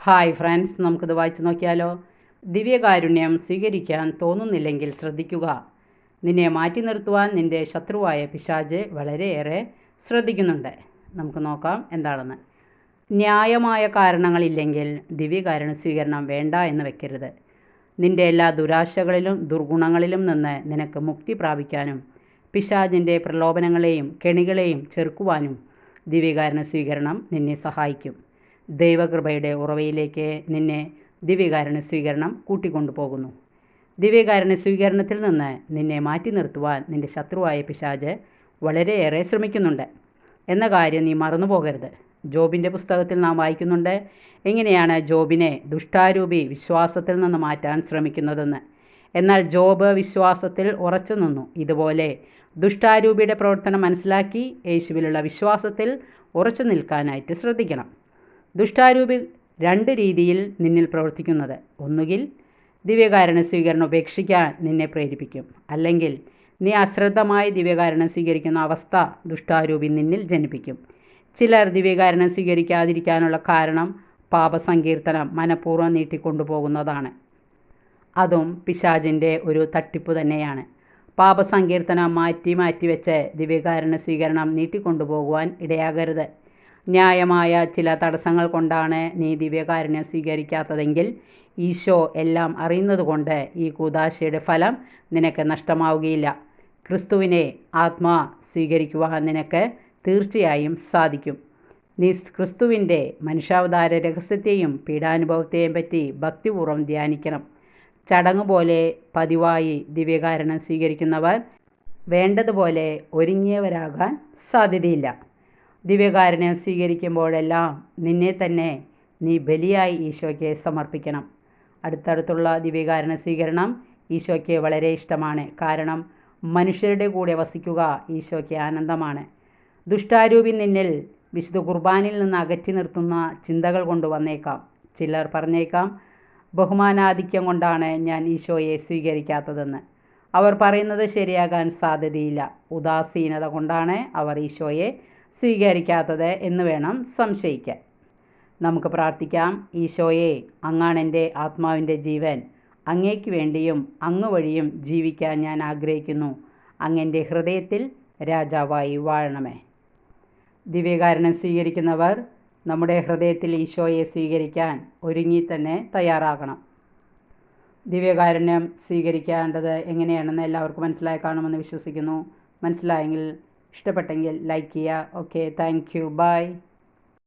Hi friends നമുക്കിത് വായിച്ചു നോക്കിയാലോ? ദിവ്യകാരുണ്യം സ്വീകരിക്കാൻ തോന്നുന്നില്ലെങ്കിൽ ശ്രദ്ധിക്കുക. നിന്നെ മാറ്റി നിർത്തുവാൻ നിന്റെ ശത്രുവായ പിശാജ് വളരെയേറെ ശ്രദ്ധിക്കുന്നുണ്ട്. നമുക്ക് നോക്കാം എന്താണെന്ന്. ന്യായമായ കാരണങ്ങളില്ലെങ്കിൽ ദിവ്യകാരുണ്യ സ്വീകരണം വേണ്ട എന്ന് വെക്കരുത്. നിന്റെ എല്ലാ ദുരാശകളിലും ദുർഗുണങ്ങളിലും നിന്ന് നിനക്ക് മുക്തി പ്രാപിക്കാനും പിശാജിന്റെ പ്രലോഭനങ്ങളെയും കെണികളെയും ചെറുക്കുവാനും ദിവ്യകാരുണ്യ സ്വീകരണം നിന്നെ സഹായിക്കും. ദൈവകൃപയുടെ ഉറവയിലേക്ക് നിന്നെ ദിവ്യകാരണ സ്വീകരണം കൂട്ടിക്കൊണ്ടുപോകുന്നു. ദിവ്യകാരണ സ്വീകരണത്തിൽ നിന്ന് നിന്നെ മാറ്റി നിർത്തുവാൻ നിന്റെ ശത്രുവായ പിശാജ് വളരെയേറെ ശ്രമിക്കുന്നുണ്ട്. എന്ന കാര്യം നീ മറന്നു പോകരുത് ജോബിന്റെ പുസ്തകത്തിൽ നാം വായിക്കുന്നുണ്ട് എങ്ങനെയാണ് ജോബിനെ ദുഷ്ടാരൂപി വിശ്വാസത്തിൽ നിന്ന് മാറ്റാൻ ശ്രമിക്കുന്നതെന്ന്. എന്നാൽ ജോബ് വിശ്വാസത്തിൽ ഉറച്ചു നിന്നു. ഇതുപോലെ ദുഷ്ടാരൂപിയുടെ പ്രവർത്തനം മനസ്സിലാക്കി യേശുവിലുള്ള വിശ്വാസത്തിൽ ഉറച്ചു നിൽക്കാനായിട്ട് ശ്രദ്ധിക്കണം. ദുഷ്ടാരൂപി രണ്ട് രീതിയിൽ നിന്നിൽ പ്രവർത്തിക്കുന്നത്. ഒന്നുകിൽ ദിവ്യകാരണ സ്വീകരണം ഉപേക്ഷിക്കാൻ നിന്നെ പ്രേരിപ്പിക്കും. അല്ലെങ്കിൽ നീ അശ്രദ്ധമായി ദിവ്യകാരണം സ്വീകരിക്കുന്ന അവസ്ഥ ദുഷ്ടാരൂപി നിന്നിൽ ജനിപ്പിക്കും. ചിലർ ദിവ്യകാരണം സ്വീകരിക്കാതിരിക്കാനുള്ള കാരണം പാപസങ്കീർത്തനം മനഃപൂർവം നീട്ടിക്കൊണ്ടുപോകുന്നതാണ്. അതും പിശാജിന്റെ ഒരു തട്ടിപ്പ് തന്നെയാണ്. പാപസങ്കീർത്തനം മാറ്റി മാറ്റി വെച്ച് ദിവ്യകാരണ സ്വീകരണം നീട്ടിക്കൊണ്ടുപോകുവാൻ ഇടയാകരുത്. ന്യായമായ ചില തടസ്സങ്ങൾ കൊണ്ടാണ് നീ ദിവ്യകാരുണ്യം സ്വീകരിക്കാത്തതെങ്കിൽ ഈശോ എല്ലാം അറിയുന്നതുകൊണ്ട് ഈ കൂതാശയുടെ ഫലം നിനക്ക് നഷ്ടമാവുകയില്ല. ക്രിസ്തുവിനെ ആത്മാ സ്വീകരിക്കുവാൻ നിനക്ക് തീർച്ചയായും സാധിക്കും. നീ ക്രിസ്തുവിന്റെ മനുഷ്യാവതാര രഹസ്യത്തെയും പീഡാനുഭവത്തെയും പറ്റി ഭക്തിപൂർവം ധ്യാനിക്കണം. ചടങ്ങ് പോലെ പതിവായി ദിവ്യകാരണം സ്വീകരിക്കുന്നവർ വേണ്ടതുപോലെ ഒരുങ്ങിയവരാകാൻ സാധ്യതയില്ല. ദിവ്യകാരുണ്യം സ്വീകരിക്കുമ്പോഴെല്ലാം നിന്നെ തന്നെ നീ ബലിയായി ഈശോയ്ക്ക് സമർപ്പിക്കണം. അടുത്തടുത്തുള്ള ദിവ്യകാരണ സ്വീകരണം ഈശോയ്ക്ക് വളരെ ഇഷ്ടമാണ്. കാരണം മനുഷ്യരുടെ കൂടെ വസിക്കുക ഈശോയ്ക്ക് ആനന്ദമാണ്. ദുഷ്ടാരൂപി നിന്നിൽ വിശുദ്ധ കുർബാനിൽ നിന്ന് അകറ്റി നിർത്തുന്ന ചിന്തകൾ കൊണ്ട് വന്നേക്കാം. ചിലർ പറഞ്ഞേക്കാം ബഹുമാനാധിക്യം കൊണ്ടാണ് ഞാൻ ഈശോയെ സ്വീകരിക്കാത്തതെന്ന്. അവർ പറയുന്നത് ശരിയാകാൻ സാധ്യതയില്ല. ഉദാസീനത കൊണ്ടാണ് അവർ ഈശോയെ സ്വീകരിക്കാത്തത് എന്ന് വേണം സംശയിക്കാൻ. നമുക്ക് പ്രാർത്ഥിക്കാം ഈശോയെ അങ്ങാണെന്റെ ആത്മാവിന്റെ ജീവൻ. അങ്ങേക്ക് വേണ്ടിയും അങ്ങ് വഴിയും ജീവിക്കാൻ ഞാൻ ആഗ്രഹിക്കുന്നു. അങ്ങന്റെ ഹൃദയത്തിൽ രാജാവായി വാഴണമേ. ദിവ്യകാരണം സ്വീകരിക്കുന്നവർ നമ്മുടെ ഹൃദയത്തിൽ ഈശോയെ സ്വീകരിക്കാൻ ഒരുങ്ങി തന്നെ തയ്യാറാകണം. ദിവ്യകാരുണ്യം സ്വീകരിക്കേണ്ടത് എങ്ങനെയാണെന്ന് എല്ലാവർക്കും മനസ്സിലായി കാണുമെന്ന് വിശ്വസിക്കുന്നു. മനസ്സിലായെങ്കിൽ ഇഷ്ടപ്പെട്ടെങ്കിൽ ലൈക്ക് ചെയ്യുക. Okay thank you by